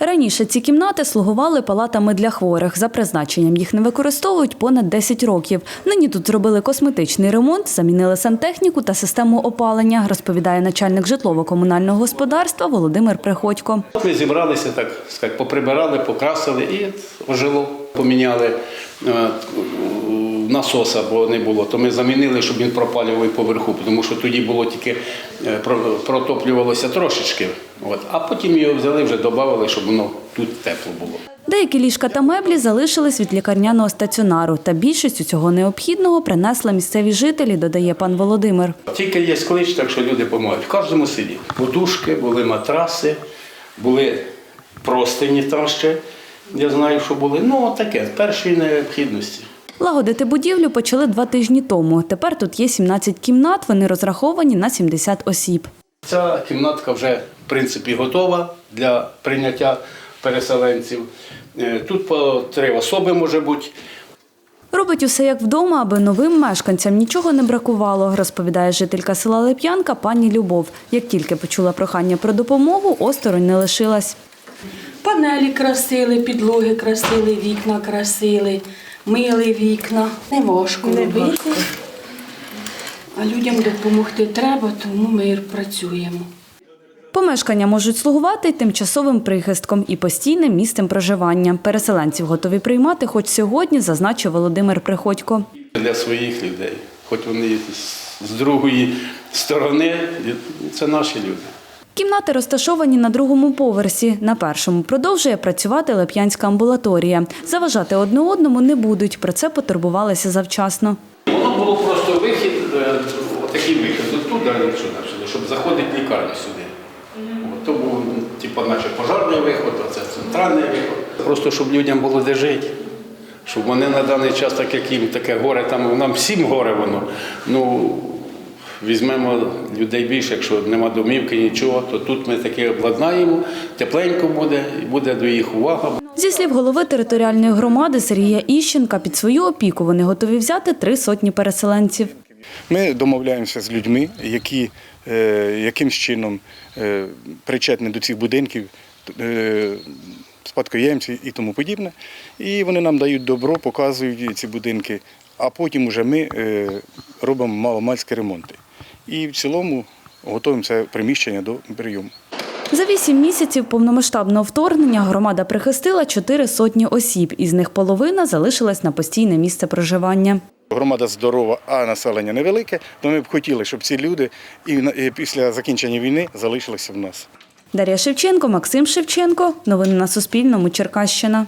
Раніше ці кімнати слугували палатами для хворих. За призначенням їх не використовують понад 10 років. Нині тут зробили косметичний ремонт, замінили сантехніку та систему опалення, розповідає начальник житлово-комунального господарства Володимир Приходько. Ми зібралися, так сказати, поприбирали, покрасили і ожило. Поміняли е, насоса, бо не було. То ми замінили, щоб він пропалював поверху, тому що тоді було тільки е, протоплювалося трошечки. От. А потім його взяли, вже додали, щоб воно тут тепло було. Деякі ліжка та меблі залишились від лікарняного стаціонару, та більшість усього необхідного принесли місцеві жителі, додає пан Володимир. Тільки є клич, так що люди допомагають. В кожному селі. Подушки, були матраси, були простині там ще. Я знаю, що були. Ну, таке, першої необхідності. Лагодити будівлю почали два тижні тому. Тепер тут є 17 кімнат, вони розраховані на 70 осіб. Ця кімнатка вже в принципі готова для прийняття переселенців. Е, Тут по три особи може бути. Робить усе як вдома, аби новим мешканцям нічого не бракувало, розповідає жителька села Леп'янка пані Любов. Як тільки почула прохання про допомогу, осторонь не лишилась. Панелі красили, підлоги красили, вікна красили, мили вікна. Не важко робити. А людям допомогти треба, тому ми працюємо. Помешкання можуть слугувати тимчасовим прихистком і постійним місцем проживання. Переселенців готові приймати хоч сьогодні, зазначив Володимир Приходько. Для своїх людей, хоч вони з другої сторони, це наші люди. Кімнати розташовані на другому поверсі. На першому продовжує працювати Леп'янська амбулаторія. Заважати одне одному не будуть. Про це потурбувалися завчасно. Воно було просто вихід, е, такий вихід, тут далі сюди, сюди, щоб заходити в лікарню сюди. От, то був, типу, наче пожарний виход, а це центральний виход. Просто щоб людям було де жити. Щоб вони на даний час, так як їм таке горе, там нам всім горе воно. Ну, візьмемо людей більше, якщо нема домівки, нічого, то тут ми таке обладнаємо, тепленько буде, і буде до їх увага. Зі слів голови територіальної громади Сергія Іщенка, під свою опіку вони готові взяти три сотні переселенців. Ми домовляємося з людьми, які е, якимсь чином е, причетні до цих будинків, е, спадкоємці і тому подібне. І вони нам дають добро, показують ці будинки, а потім вже ми робимо маломальські ремонти. І в цілому готуємо це приміщення до прийому. За вісім місяців повномасштабного вторгнення громада прихистила чотири сотні осіб, із них половина залишилась на постійне місце проживання. Громада здорова, а населення невелике, то ми б хотіли, щоб ці люди і і після закінчення війни залишилися в нас. Дар'я Шевченко, Максим Шевченко. Новини на Суспільному. Черкащина.